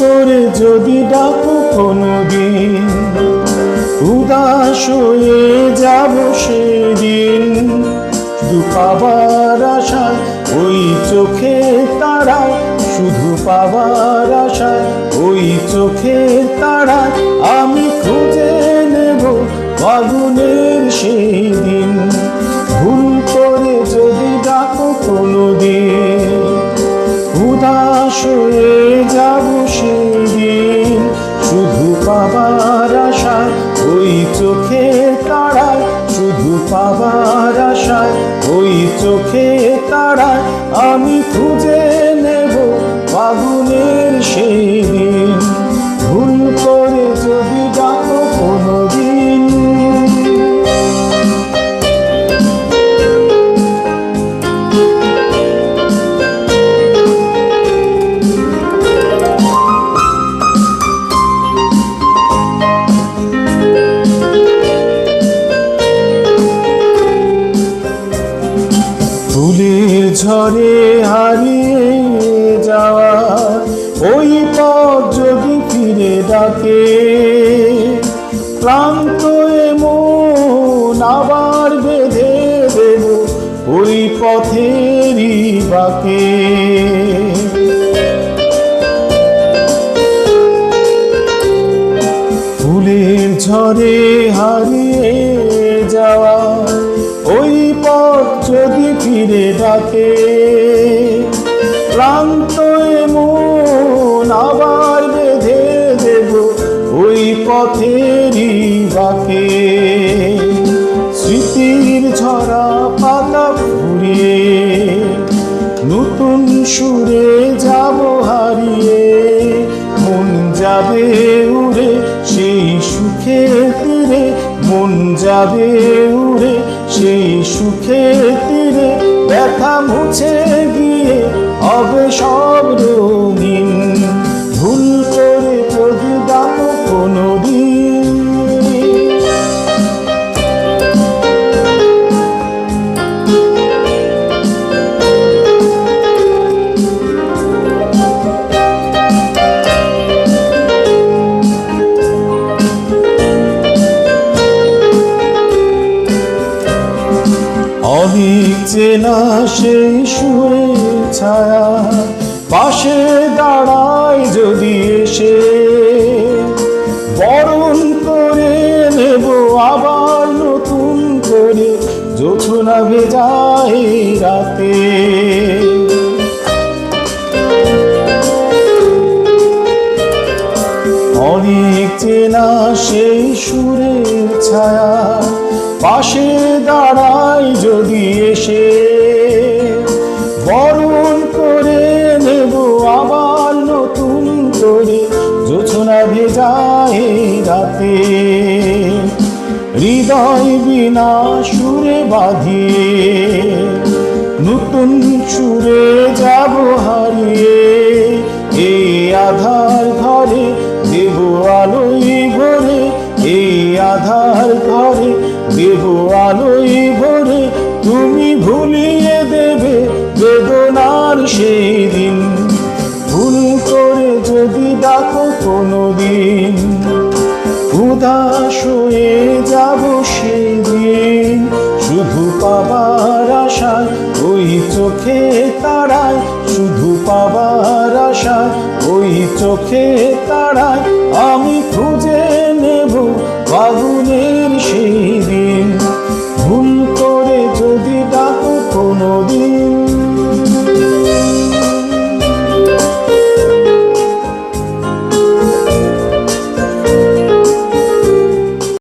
করে যদি ডাকো কোনোদিন, উদাস হয়ে যাব সেদিন। শুধু পাবার আশায় ওই চোখে তারায়, শুধু পাবার আশায় ওই চোখে তারায়, আমি খুঁজে নেব ফাগুনের সেই দিন। চোখে তারা আমি ফুলের ঝরে হারিয়ে যাওয়া ওই পথ যদি ফিরে ডাকে, ক্লান্ত মন আবার বেঁধে দেব ওই পথেরই বাকে। ঝরে পথেরই বাকে। স্মৃতির ঝরা পাতা ফুরিয়ে নতুন সুরে যাব হারিয়ে। মন যাবে উড়ে সেই সুখে তীরে। মন যাবে উড়ে সেই সুখে তীরে। ব্যথা মুছে গিয়ে হবে চেনা সেই সুরে ছায়া পাশে দাঁড়ায় যদি এসে, বরণ করে নেব আবার নতুন করে জোছনা ভেজাই রাতে। অনেক চেনা সেই সুরের ছায়া। পাশে দাঁড়ায় যদি এসে, বরণ করে নেব আবার নতুন করে। জোছনা ভেজায় রাতে, হৃদয় বিনা সুরে বাঁধিয়ে, নতুন সুরে যাব হারিয়ে। এই আধার আধার ঘরে দেব আলোই ভরে তুমি ভুলিয়ে দেবে বেদনার সেই দিন ভুল করে যদি ডাকো কোনোদিন, উদাস হয়ে যাব সেদিন। শুধু পাবার আশায় ওই চোখে তারায়, শুধু পাবার আশায় ওই চোখে তারায়